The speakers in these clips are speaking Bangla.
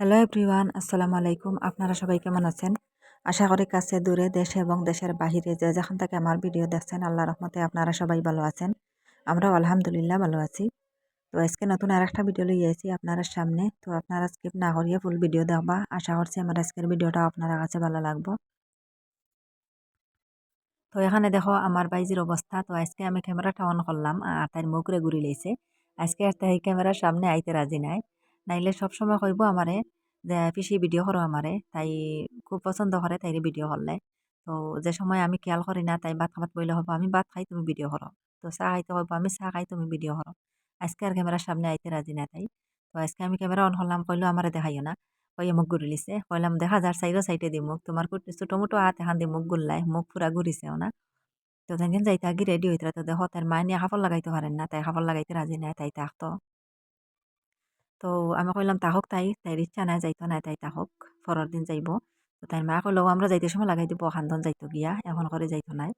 হ্যালো এভরিওয়ান আসসালামু আলাইকুম আপনারা সবাই কেমন আছেন? আশা করি কাছে, দূরে, দেশে এবং দেশের বাহিরে যে যেখান থেকে আমার ভিডিও দেখছেন আল্লাহ রহমতে আপনারা সবাই ভালো আছেন। আমরাও আলহামদুলিল্লাহ ভালো আছি। তো আজকে নতুন আর একটা ভিডিও লই আছি আপনার সামনে। তো আপনারা স্কিপ না করিয়ে ফুল ভিডিও দেখবা। আশা করছি আমার আজকের ভিডিওটা আপনার কাছে ভালো লাগবো। তো এখানে দেখো, আমার বাইজির অবস্থা। তো আজকে আমি ক্যামেরাটা অন করলাম, আর তার মুখরে ঘুরি লইছে আজকে আর তাই ক্যামেরার সামনে আইতে রাজি নাই। নাইলে সবসময় কইব আমারে, যে পিসি ভিডিও করো আমারে, তাই খুব পছন্দ করে তাইরে ভিডিও করলে। তো যে সময় আমি খেয়াল করি না, তাই ভাত খাবার বইলে হব আমি ভাত খাই, তুমি ভিডিও করো। তো চা খাইতে হব আমি চা খাই, তুমি ভিডিও করো। আজকে আর ক্যামেরার সামনে আইতে রাজি না তাই। তো আজকে আমি ক্যামেরা অন হলাম কইলো আমারে দেখাইও না। কইয়ে মুখ ঘুরি লিছে, কইলাম দেখা যার সাইডও সাইডে দি মুখ, তোমার ছোটো মোটো হাত এখান দিয়ে মুখ গুল্লাই মুখ পুরা ঘুরিছেও না। তো যেন যাইতে আগে রেডি হইতে তো দেখো, তার মায় নিয়ে কাপড় লাগাইতে পারেন না, তাই কাপড় লাগাইতে রাজি নাই, তাই থাকতো তো। আমি কইলাম তাহক তাই তাইর ইচ্ছা নাই যাইতো নাই তাই তাহক পরের দিন যাইব তো তাই মা কইলো আমরা যাইতে সময় লাগাই দিব খান্দন যাইতো গিয়া এখন করে যাইতো নাই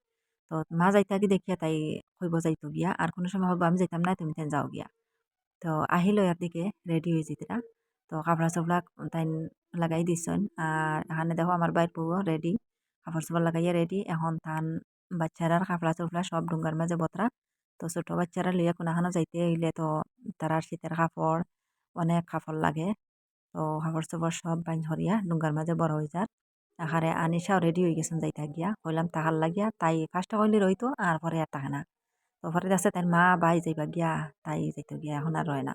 তো মা যাইতে আগে দেখিয়া তাই কইব যাইতো গিয়া আর কোনো সময় হব আমি যাইতাম না তুমি তেন যাও গিয়া তো আহিল ইয়ার দিকে রেডি হয়ে যেতরা তো কাপড়া চোপড়া তাই লাগাই দিছেন আর এখানে দেখো আমার বাইর বউ রেডি কাপড় চোপড় লাগাইয়া রেডি এখন তান বাচ্চারার কাপড়া চোপড়া সব ডুঙ্গার মাঝে বতরা তো ছোট বাচ্চারা লইয়া কোনাখানো যাইতে হইলে তো তারার শীতের কাপড় অনেক কাপড় লাগে। তো কাপড় চোপড় সব বাইন হরিয়া ডুঙ্গার মাঝে বড় হয়ে যার। আহারে আনিসাও রেডি হয়ে গেছেন যাইতা গিয়া। কইলাম, তাহার লাগিয়া তাই ফার্স্টটা কইলে রইতো, আর পরে আর তাহে না। তো পরে আছে তাই মা, বাই যাইবা গিয়া, তাই যাইতো গিয়া এখন আর রয় না।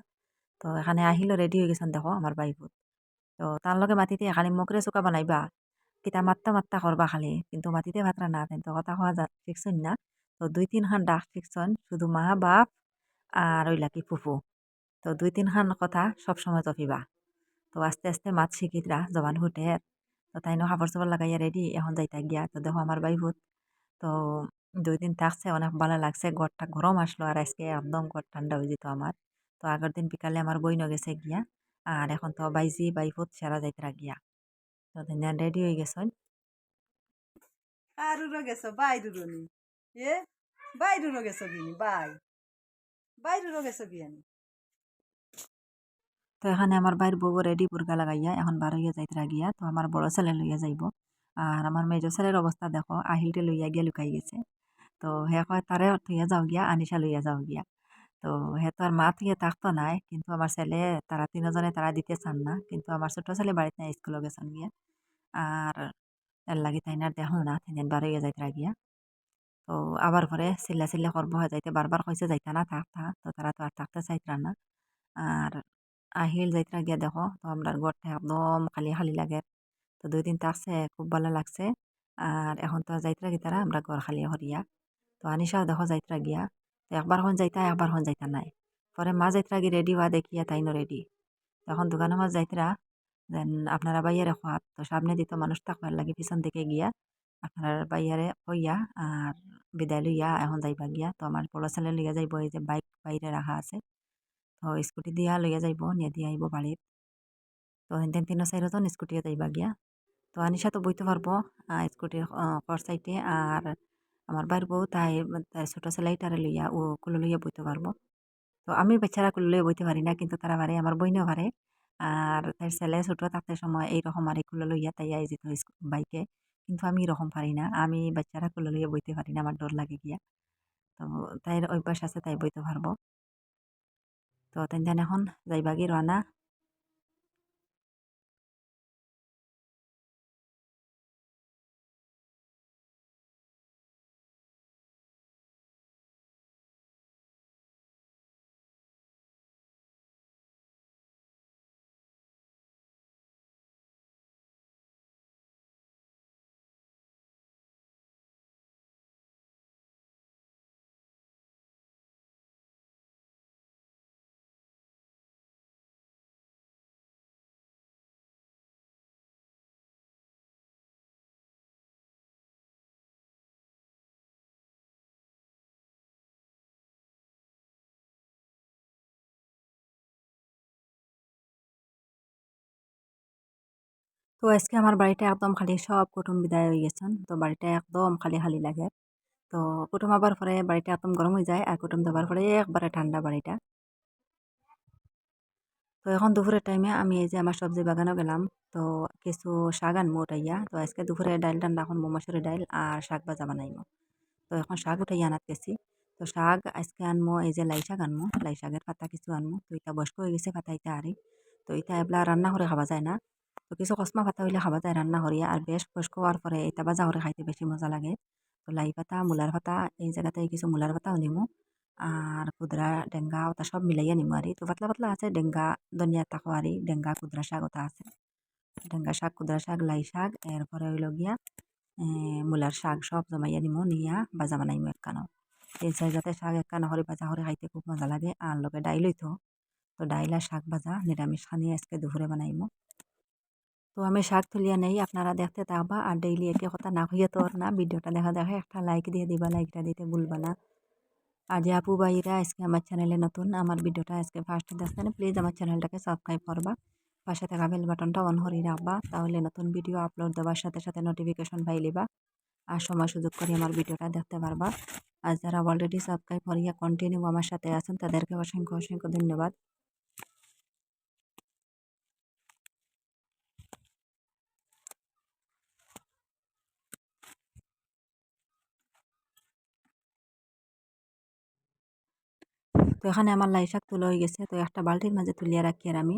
তো এখানে আহিলো রেডি হয়ে গেছেন দেখো আমার বাইপুত তো তার লগে মাতিতে খালি মুখরে চুকা বানাইবা। কিতা মাত্তা মাত্তা করবা খালি, কিন্তু মাটিতে ভাত না কিন্তু কথা হওয়া যা শিখছেন না। তো দুই তিন খান ডাক শিখছেন শুধু মা, বাপ, আর ওই লাকি ফুফু। তো দুই তিন খান কথা সবসময় তফিবা। তো আস্তে আস্তে মাত শিখিতরা জবান ফুটে তো তাই নো খাবার চাবার লাগাইয়া রেডি এখন যাইতা গিয়া। তো দেখো আমার বাইভূত তো দুই দিন থাকছে অনেক ভালো লাগছে। ঘরটা গরম আসলো আর আজকে একদম ঘর ঠান্ডা হয়ে যেত আমার তো আগের দিন বিকালে আমার বইন গেছে গিয়া। আর এখন তো বাইজি বাইফুত সেরা যাইতরা গিয়া। তো দিন রেডি হয়ে। গেছেন আরুরও গেছো বাইরুরও নি এ গেছো কিনি বাই। গেছো আনি তো এখানে আমার বাইর বউ রেডি বুরগা লাগাইয়া এখন বার হইয়া যাইতরা গিয়া। তো আমার বড় ছেলে লইয়া যাইব। আর আমার মেজ ছেলের অবস্থা দেখো, আহিলটে লইয়া গিয়া লুকাই গেছে। তো হে কয়, তারে থইয়া যাও গিয়া আনিসা লইয়া যাও গিয়া। তো হে তো আর মা থিয়ে থাকতো নাই, কিন্তু আমার ছেলে, তারা তিনজনে তারা দিতে চান না। কিন্তু আমার ছোট ছেলে বাড়িতে নাই স্কুলে গেছেন গিয়া। আর এর লাগি তাই না দেখল না তিন বার হইয়া যাইতরা গিয়া। তো আবার পরে চিল্লা চিল্লা করব যাইতে বারবার কইছে, যাইতা না, থাক থাক। তো তারা তো আর থাকতে চাইতরা না। আর আহিল যাইতরা গিয়া দেখো, তো আমরা ঘরটা একদম খালি খালি লাগে। তো দুই দিন থাকছে খুব ভালো লাগছে। আর এখন তো যাইতরা গিতারা আমরা ঘর খালি হরিয়া। তো আনিসাও দেখো যাইতরা গিয়া। তো একবার হন যাইতা, একবার হন যাইতা নাই। পরে মা যাইতরা গিয়ে রেডি হওয়া দেখিয়া তাই রেডি তখন দোকানের মাঝ যাইতরা দেন আপনারা বাইয়ারে খোয়াত তো সামনে দিত মানুষ থাকবার লাগে পিছন দিকে গিয়া, আপনার বাইয়ারে কইয়া আর বিদায় লইয়া এখন যাইবা গিয়া। তো আমার বড় ছেলে লইয়া যাইব, এই যে বাইক বাইরে রাখা আছে। তো স্কুটি দিয়া লইয়া যাইব, নিয়ে দিয়ে আইব বাড়িত। তো হেন তিন চাইরজন স্কুটিয়ে যাইবা গিয়া। তো আনিসা তো বইতে পারব স্কুটির কর সাইডে আর আমার বাইর বউ তাই তাই ছোটো ছেলেটারে লইয়া ও, কুলো লইয়া বইতে পারব। তো আমি বাচ্চারা কুলো লইয়া বইতে পারি না, কিন্তু তারা পারে আমার বইনেও পারে আর তার ছেলে ছোটো থাকতে সময় এইরকম আর কুলো লইয়া তাই আই যেত বাইকে। কিন্তু আমি এরকম পারি না, আমি বাচ্চারা কুলো লইয়া বইতে পারি না আমার ডর লাগে গিয়া। তো তাই অভ্যাস আছে তাই বইতে পারব। তো তেন এখন যাইবাগি রানা তো আজকে আমার বাড়িটা একদম খালি সব কুটুম বিদায় হয়ে গেছেন তো বাড়িটা একদম খালি খালি লাগে। তো কুটুম আবার পরে বাড়িটা একদম গরম হয়ে যায় আর কুটুম দেবার পরে একবারে ঠান্ডা বাড়িটা। তো এখন দুপুরের টাইমে আমি এই যে আমার সবজি বাগানও গেলাম। তো কিছু শাক আনব উঠাইয়া তো আজকে দুপুরে ডাইল রান্না এখন মসুরি ডাইল আর শাক ভাজা বানাইমো তো এখন শাক উঠাইয়া আনাত গেছি তো শাক আজকে আনমো এই যে লাই শাক আনমো লাই শাকের পাতা কিছু আনমো তো এটা বয়স্ক হয়ে গেছে, পাতা এটা আরি। তো এটা এবলা রান্না করে খাওয়া যায় না। তো কিছু কসমা পাতা হইলে খাওয়া যায় রান্না করিয়া আর বেশ বয়স্ক হওয়ার পরে এটা ভাজা করে খাইতে বেশি মজা লাগে। তো লাই পাতা মূলার পাতা, এই জায়গাতে কিছু মূলার পাতাও নিমু। আর কুদরা ডেঙ্গা ওটা সব মিলাইয়া নিমু আরি তো পাতলা পাতলা আছে ডেঙ্গা ধনিয়া তাকো আরি ডেঙ্গা কুদরা শাক ওটা আছে। ডেঙ্গা শাক কুদরা শাক, লাই শাক, এরপরে হইল গিয়া মূলার শাক সব জমাইয়া নিমু, নিয়া বাজা বানাইমু একখানো এই জায়গাতে শাক একখানো করে বাজা করে খাইতে খুব মজা লাগে। আর লগে ডাইল হইতো তো ডাইল আর শাক ভাজা নিরামিষ খানি আজকে দুপুরে বানাইমু তো আমি শাক তুলিয়া নেই, আপনারা দেখতে থাকবা আর ডেইলি একে কথা না হইয়া তো আর না, ভিডিওটা দেখা দেখে একটা লাইক দিয়ে দিবা লাইকটা দিতে ভুলবা না। আর যে আপু ভাইরা আজকে আমার চ্যানেলে নতুন, আমার ভিডিওটা আজকে ফার্স্ট দেখছেন প্লিজ আমার চ্যানেলটাকে সাবস্ক্রাইব করবা। পাশে থাকা বেল বাটনটা অন করে রাখবা, তাহলে নতুন ভিডিও আপলোড দেওয়ার সাথে সাথে নোটিফিকেশন পাই লিবা। আর সময় সুযোগ করে আমার ভিডিওটা দেখতে পারবা। আর যারা অলরেডি সাবস্ক্রাইব করিয়া কন্টিনিউ আমার সাথে আছেন তাদেরকে অসংখ্য অসংখ্য ধন্যবাদ। তো এখানে আমার লাই শাক তোলা হয়ে গেছে। তো একটা বালতির মাঝে তুলিয়া রাখি আর আমি।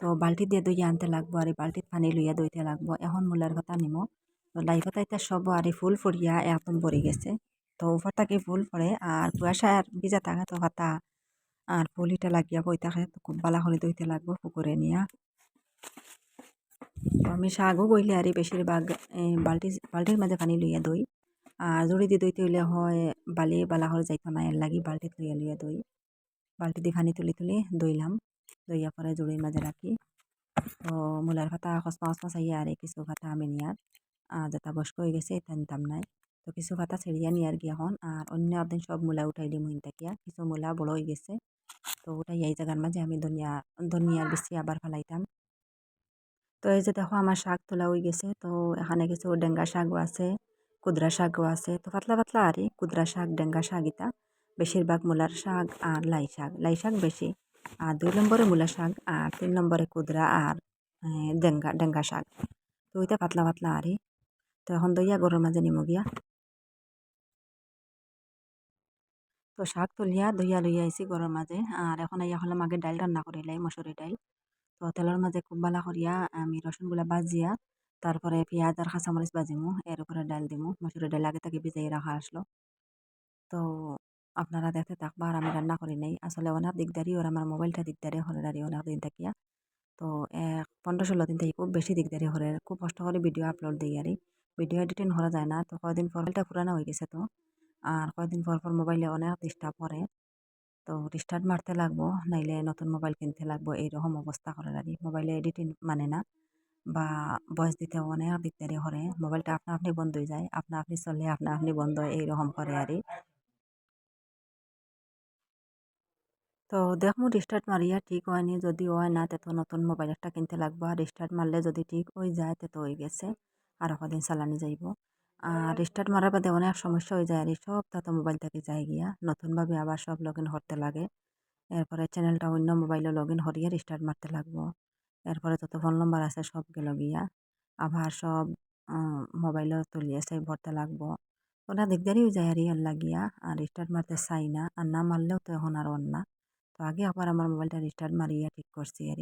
তো বালতি দিয়ে দইয়া আনতে লাগবো আর এই বালতিত পানি লইয়া দইতে লাগবো। এখন মূলার কথা নিমো। তো লাই পাতা এটা সব আর এই ফুল ফুরিয়া একদম পড়ে গেছে। তো উপর থেকে ফুল পড়ে আর কুয়াশা আর ভিজা থাকে তো পাতা আর ফুল ইটা লাগিয়া বই থাকে তো খুব বালা করে দইতে লাগবো পুকুরে নিয়া। তো আমি শাকও বইলে আর বেশিরভাগ বালতি, বালতির মাঝে পানি লইয়া দই। আর জড়ি দিয়ে দইতে হইলে হয় বালি বালা করে যাইতো না, এর লাগি বালতিত লইয়া লইয়া দই। বালতি দিয়ে পানি তুলি তুলি দইলাম। দইয়া পরে জুড়ির মাঝে রাখি। তো মূলার পাতা খসমা খসমা চাইয়া আর কিছু পাতা আমি নিয়ার আর যেটা বয়স্ক হয়ে গেছে এটা নিতাম নাই। তো কিছু পাতা ছেড়িয়া নিয়ার গিয়া এখন আর অন্য দিন সব মূলা উঠাই দিই মহিন থাকিয়া কিছু মূলা বড় হয়ে গেছে। তো উঠাই এই জায়গার মাঝে আমি ধনিয়া ধনিয়ার বেশি আবার ফেলাইতাম। তো এই যে দেখো আমার শাক তোলা হয়ে গেছে। তো এখানে কিছু ডেঙ্গা শাকও আছে কুদরা শাকও আছে। তো পাতলা পাতলা আরই কুদরা শাক ডেঙ্গা শাক ইটা। বেশিরভাগ মূলার শাক আর লাই শাক। লাই শাক বেশি। আর দুই নম্বরে মূলা শাক আর তিন নম্বরে কুদরা আর ডেঙ্গা ডেঙ্গা শাক। তো ওইটা পাতলা পাতলা আরই তো এখন দইয়া গরুর মাঝে নিমো গিয়া। তো শাক তুলিয়া দইয়া লইয়া আইসি গরুর মাঝে। আর এখন আইয়া হলাম আগে ডাইল রান্না করিলাই মসুরি ডাইল। তো তেলের মাঝে খুব ভালো করিয়া আমি রসুনগুলা বাজিয়া তারপরে পেঁয়াজ আর কাঁচামরিচ বাজিমু এর উপরে ডাল দিমু। মসুরি ডাল আগে থেকে ভিজাই রাখা আসলো। তো আপনারা দেখতে থাকবা আর আমি রান্না করি নাই। আসলে অনেক দিকদারি ওর আমার মোবাইলটা দিকদারি হরে দাঁড়িয়ে অনেক দিন থাকিয়া তো এক পনেরো ষোলো দিন থেকে খুব বেশি দিকদারি হরে খুব কষ্ট করে ভিডিও আপলোড দিই আর ভিডিও এডিটিং করা যায় না। তো কয়দিন পর মোবাইলটা পুরানো হয়ে গেছে তো। আর কয়দিন পর পর মোবাইলে অনেক ডিস্টার্ব করে। তো রিস্টার্ট মারতে লাগবো, নাইলে নতুন মোবাইল কিনতে লাগবো। এইরকম অবস্থা করে আর মোবাইলে এডিটিং মানে না। বা বয়স দিতে অনেক দিকদারি করে মোবাইলটা আপনা আপনি বন্ধ হয়ে যায়। আপনা আপনি চলে, আপনা আপনি বন্ধ এইরকম করে আর তো দেখমু রিস্টার্ট মারিয়া ঠিক হয়নি যদি হয় না তো নতুন মোবাইল একটা কিনতে লাগবো। আর রিস্টার্ট মারলে যদি ঠিক হয়ে যায় তো হয়ে গেছে আর কদিন চালানি যাইব। আর রিস্টার্ট মারার বাদে অনেক সমস্যা হয়ে যায় আর সব তো মোবাইল থেকে যাই গিয়া। নতুনভাবে আবার সব লগ ইন করতে লাগে এরপরে চ্যানেলটা অন্য মোবাইলে লগ ইন করিয়ে রিস্টার্ট মারতে লাগবো। এরপরে যত ফোন নম্বর আছে সব গেল গিয়া। আবার সব মোবাইলও তুলিয়ে সেভ ভরতে লাগবো। ওটা দিকদারি হয়ে যায় আর ইয়ার লাগিয়া। আর রিস্টার্ট মারতে চাই না আর না মারলেও তো এখন আর না তো আগে আবার আমার মোবাইলটা রিস্টার্ট মারিয়া ঠিক করছি আর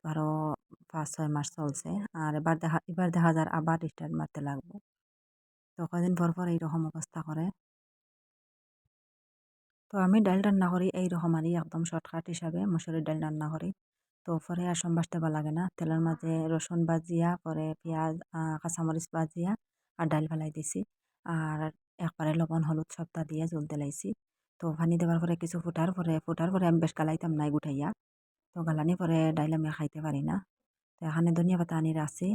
তো আরও পাঁচ, ছয় মাস চলছে। আর এবার দেখা এবার দেখা যার আবার রিস্টার্ট মারতে লাগবো। তো কদিন পর পর এইরকম অবস্থা করে। তো আমি ডাল রান্না করি এইরকম আর একদম শর্টকাট হিসাবে মুসুরির ডাল রান্না করি। তো পরে আর সম্বাস দেওয়া লাগে না। তেলের মাঝে রসুন বাজিয়া পরে পেঁয়াজ কাঁচামরিচ বাজিয়া আর ডাল ফেলাই দিছি। আর একবারে লবণ, হলুদ সবটা দিয়ে জল দিলাইছি তো পানি দেওয়ার পরে কিছু ফুটার পরে ফুটার পরে আমি বেশ গালাইতাম নাই গুঠাইয়া। তো গালানি পরে ডাইল আমি খাইতে পারি না। তো এখানে ধনিয়া পাতা আনি রাখছি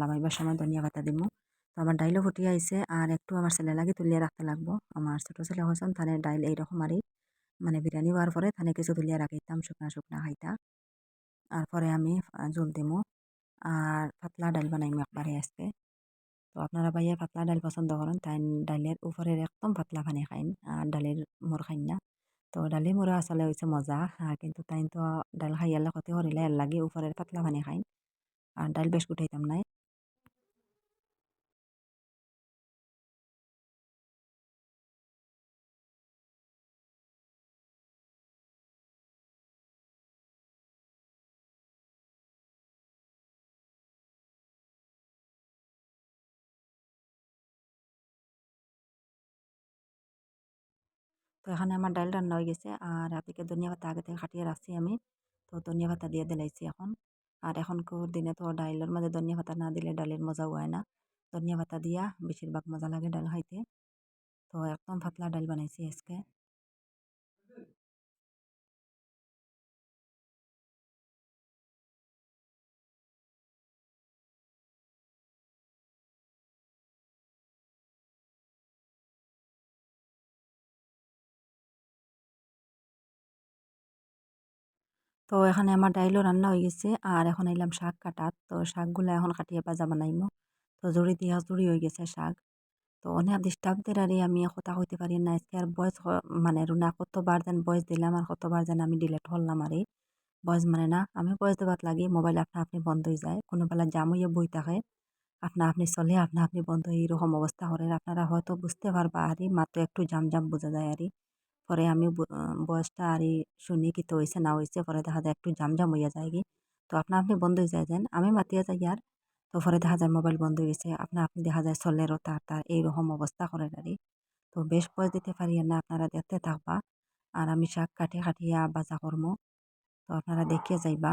লামাইবার সময় ধনিয়া পাতা দিমু। তো আমার ডাইলও ফুটি আইছে, আর একটু আমার ছেলে লাগে তুলিয়ে রাখতে লাগবো। আমার ছোটো ছেলে হয়েছেন তাহলে ডাইল এইরকম আরই মানে বিরিয়ানি হওয়ার পরে তাহলে কিছু তুলিয়ে রাখিতাম, শুকনা শুকনা খাইতা। আর পরে আমি জল দিমু। আর পাতলা ডাইল বানাইমু একবারে আজকে। তো আপনারা ভাইয়া পাতলা ডাল পছন্দ করেন তাই ডালের উপরের একদম পাতলা পানি খাইন আর ডালের মোর খাইন না তো ডালি মোরো আসলে হয়েছে মজা কিন্তু তাই তো ডাল খাইয়ালে ক্ষতি করিলে এর লাগে উপরের পাতলা পানি খাইন আর ডাল বেশ গুটাইতাম নাই তো এখানে আমার ডাল রান্না হয়ে গেছে। আর আপনাকে ধনিয়া পাতা আগে থেকে খাটিয়ে রাখছি আমি। তো ধনিয়া পাতা দিয়ে দিলাইছি এখন। আর এখনকার দিনে তো ডাইলের মাঝে ধনিয়া পাতা না দিলে ডালের মজা হয় না। ধনিয়া পাতা দিয়া বেশিরভাগ মজা লাগে ডাল খাইতে। তো একদম পাতলা ডাল বানাইছি আজকে। তো এখানে আমার ডাইলও রান্না হয়ে গেছে। আর এখন এলাম শাক কাটাত তো শাকগুলো এখন কাটিয়ে ভাজা বানাইমো। তো জড়ি দিয়া জড়ি হয়ে গেছে শাক। তো অনেক ডিস্টার্বদের আরে আমি কথা হইতে পারি না। আজকে আর বয়স মানে রুনা কতবার যেন বয়স দিলাম আর কতবার যেন আমি ডিলেট হলাম আর। বয়স মানে না, আমি বয়স দেবার লাগে মোবাইল আপনা আপনি বন্ধ হয়ে যায়। কোনো বেলা জাম হইয়া বই থাকে। আপনা আপনি চলে, আপনা আপনি বন্ধ এরকম অবস্থা করে আপনারা হয়তো বুঝতে পারবা আরই মাত্র একটু জাম জাম বোঝা যায় আরই পরে আমি বয়সটা আর শুনি কি তো হয়েছে না হয়েছে পরে দেখা যায় একটু জাম জাম হইয়া যায় কি তো আপনার আপনি বন্ধ হয়ে যায় যেন আমি মাতিয়া যাই আর। তো পরে দেখা যায় মোবাইল বন্ধ হয়ে গেছে, আপনা আপনি দেখা যায় চলেরও তার তার এইরকম অবস্থা করে আর তো বেশ বয়স দিতে পারি না, আপনারা দেখতে থাকবা। আর আমি শাক কাটিয়ে কাটিয়া বাজা কর্ম। তো আপনারা দেখিয়ে যাইবা।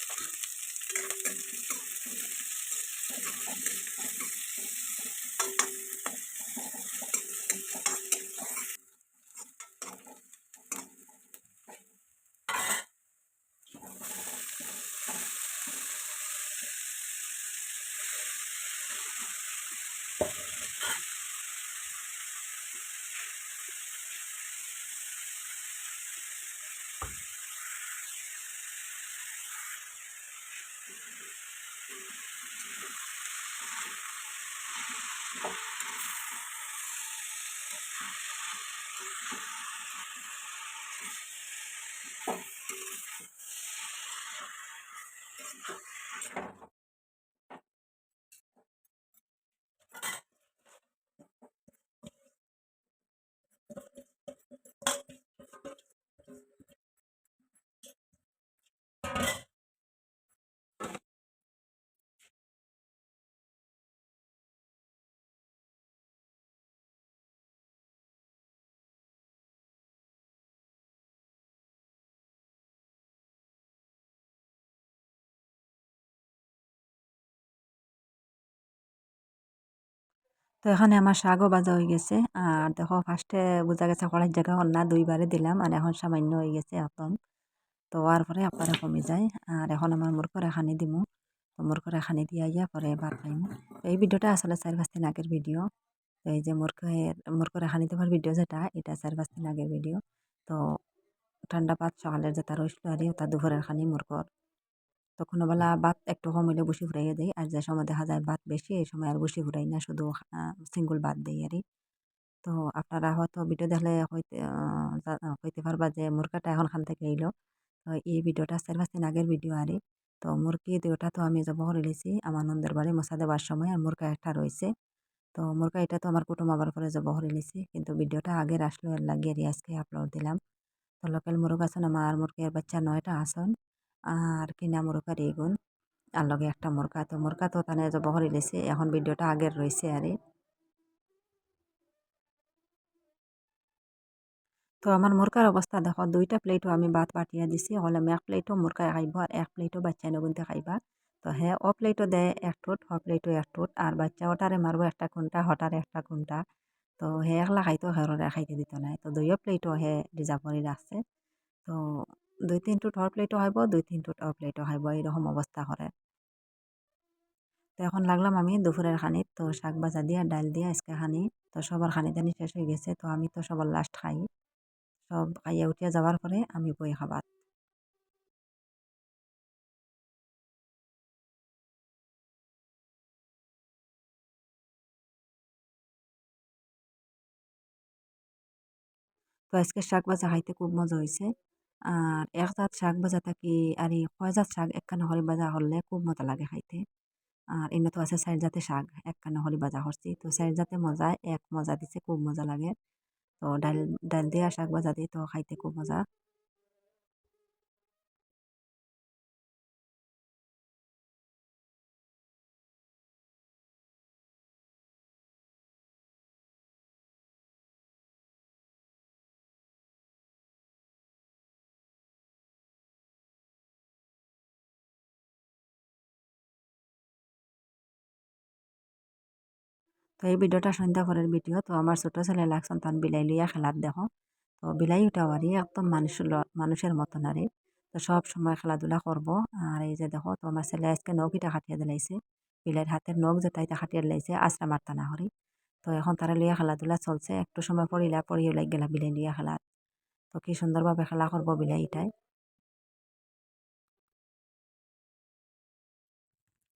Thank you. তো এখানে আমার শাকও ভাজা হয়ে গেছে। আর দেখো ফার্স্টে বোঝা গেছে কড়াইয়ের জায়গা না দুইবারে দিলাম আর এখন সামান্য হয়ে গেছে এখন তো আর পরে আপনারা কমে যায়। আর এখন আমার মুরকরে খানি দিমু। তো মুরকরে খানি দিয়া ইয়া পরে ভাত খাইমু। তো এই ভিডিওটা আসলে চার পাঁচ দিন আগের ভিডিও। তো এই যে মুরকের মুরকরে খানি দেওয়ার ভিডিও যেটা, এটা চার পাঁচ দিন আগের ভিডিও। তো ঠান্ডা ভাত সকালের যেটা রইছিল আর ওটা দুপুরের খানি মুরকর। তো কোনোবেলা ভাত একটু কম হইলে বসি ফুরাইয়া দেই। আর যে সময় দেখা যায় ভাত বেশি, এই সময় আর বসি ফুরাই না, শুধু সিঙ্গুল ভাত দেই আর তো আপনারা হয়তো ভিডিও দেখলে হইতে হইতে পারবা যে মুরগাটা এখন খান থেকে এলো তো এই ভিডিওটা চার, পাঁচ দিন আগের ভিডিও আরে তো মুরগি দুটা তো আমি জব করে লিছি আমার নন্দের বাড়ি মশা দেওয়ার সময়, আর মুরগা একটা রয়েছে। তো মুরগা এটা তো আমার কুটুম আবার পরে জব করে লিছি কিন্তু ভিডিওটা আগের আসলো, এর লাগিয়ে আজকে আপলোড দিলাম। তো লোকাল মুরগ আসন আমার, মুরগের বাচ্চা নয়টা আসন আর কিনা মুরগার এগুন আর লগে একটা মুরগা। তো মুরগা তো তানে জব করে লেছে, এখন ভিডিওটা আগের রয়েছে আরে। তো আমার মুরগার অবস্থা দেখো, দুইটা প্লেটও আমি ভাত পাঠিয়ে দিছি। হলে আমি এক প্লেটও মুরগা খাইব আর এক প্লেটও বাচ্চা নগুনতে খাইবা। তো হ্যাঁ ও প্লেটও দেয় এক ঠোঁট, হ প্লেটও এক ঠোঁট। আর বাচ্চা ওটারে মারবো একটা খুন্টা হটারে একটা খুন্টা তো হে, একলা খাইতো, হেররে খাইতে দিত নাই। তো দুইও প্লেটও হে রিজার্ভ করে রাখছে তো দুই তিন টুট হর প্লেটও খাইব দুই তিন টুট ও প্লেটও খাইব এইরকম অবস্থা করে তো এখন লাগলাম আমি দুপুরের খানিত তো শাক ভাজা দিয়া, ডাল দিয়া, আজকে খানি, তো সবার খানি দানি শেষ হয়ে গেছে, তো আমি তো সবার লাস্ট খাই। সব খাইয়া উঠিয়া যাওয়ার পরে আমি বই খাবার। তো আজকে শাক ভাজা খাইতে খুব মজা হয়েছে আর এক জাত শাক ভাজা থাকি আর এই কয় জাত শাক একখানা হরি ভাজা হলে খুব মজা লাগে খাইতে। আর এনে তো আছে চার জাতে শাক, একখানা হরি ভাজা করছি। তো চার জাতে মজা, এক মজা দিছে, খুব মজা লাগে। তো ডাল ডাল দিয়া শাক ভাজা দিয়ে তো খাইতে খুব মজা। তো এই ভিডিওটা সন্ধ্যা পরের ভিডিও, তো আমার ছোট ছেলে লাগ সন্তান বিলাই লইয়া খেলার দেখো। তো বিলাই উঠাবারই একদম মানুষ মানুষের মতন আরে তো সব সময় খেলাধুলা করব। আর এই যে দেখো, তো আমার ছেলে আজকে নৌকিটা খাটিয়ে দিলাইছে। বিলাইয়ের হাতের নখ যে তাইটা খাটিয়ে দিলাইছে, আশ্রা মারতা না হরি। তো এখন তারা লিয়া খেলাধুলা চলছে। একটু সময় পড়িলা পড়িয়ে লাগ গেলা বিলাই লিয়া খেলা তো কি সুন্দরভাবে খেলা করব বিলাই এটাই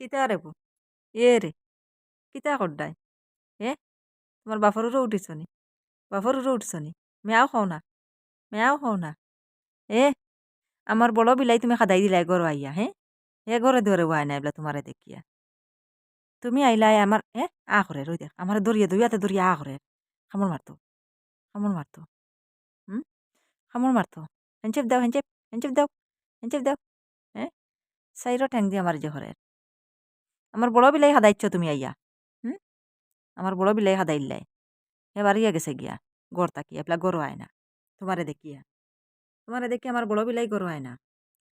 কিতা রে এ রে, কিতা করডাই? এ তোমার বাপরও উঠিছ নি? বাপরও উঠছ নি? মেয়াও খাও না, মেয়াও খাও না। এ আমার বড় বিলাই তুমি খাদাই দিলাই গরো আইয়া হ্যাঁ হে? ঘরে ধরে ওয়াই নাই বলে তোমারে দেখিয়া। তুমি আইলাই আমার এ আ করে রই দেখ আমার দরিয়া দরিয়াতে দরিয়া আ করে খামর মারতো খামর মারতো হুম খামর মারতো হেঞ্চেপ দাও হেঞ্চেপ হেঞ্চেপ দাও হেঞ্চেপ দাও হ্যাঁ সাইরো ঠ্যাং দিয়ে আমার ঘরে আমার বড় বিলাই হাদাইছ তুমি আইয়া। আমার বড় বিলাই হাদাইল্লাই এবার ইয়া গেছে গিয়া গড় তাকিয়া, এপলা গরো আয় না। তোমারে দেখিয়া। তোমারে দেখি আমার বড় বিলাই গরো আয় না।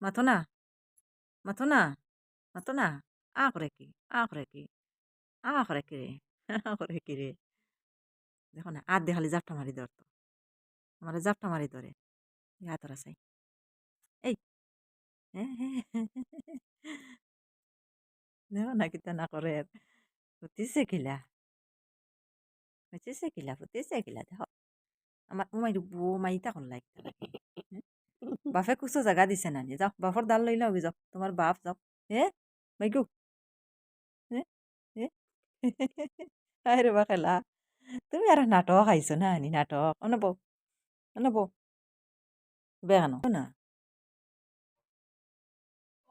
মাথো না মাথো না মাথো না। আ করে কি আ করে কি আ করে কি রে আ করে রে। দেখো না আর দেখালি জাপটা মারি ধরতো আমার জাপটা মারি ধরে। ইয়া তোরা চাই। এই। দেখো না কিতা না করে। ফুটিছে কিলা? ফুটিছে কিলা ফুটিছে কিলা দেখো আমার ও মাইরু বউ মাইতা কর লাগতে লাগে বাপে কুছো জায়গা দিছে না যাও বাপর দাল লই লও যাও তোমার বাপ যাও হে মাইকু আরে বা খেলা তুমি আর নাটক খাইছো না আনি নাটক অনব অনব বেগানো না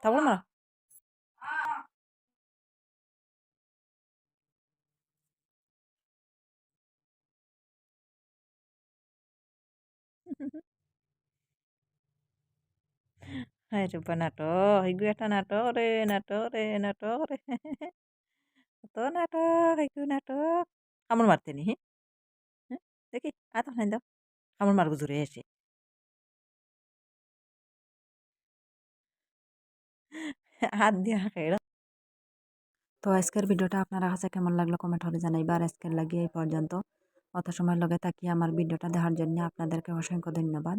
থাকব না আরে বা নাটক এইগু একটা নাটক রে নাটক রে নাটক রে কত নাটক এইগু নাটক কামড় মারতে নি হ্যাঁ দেখি আতো খাই দাও কামড় মারগো জোরে এসে হাত দিয়া খেড় তো আজকের ভিডিওটা আপনারা কাছে কেমন লাগল কমেন্ট হলে জানাইবা। আর আজকের লাগিয়ে এই পর্যন্ত। অত সময় লগে থাকি, আমার ভিডিওটা দেখার জন্য আপনাদেরকে অসংখ্য ধন্যবাদ।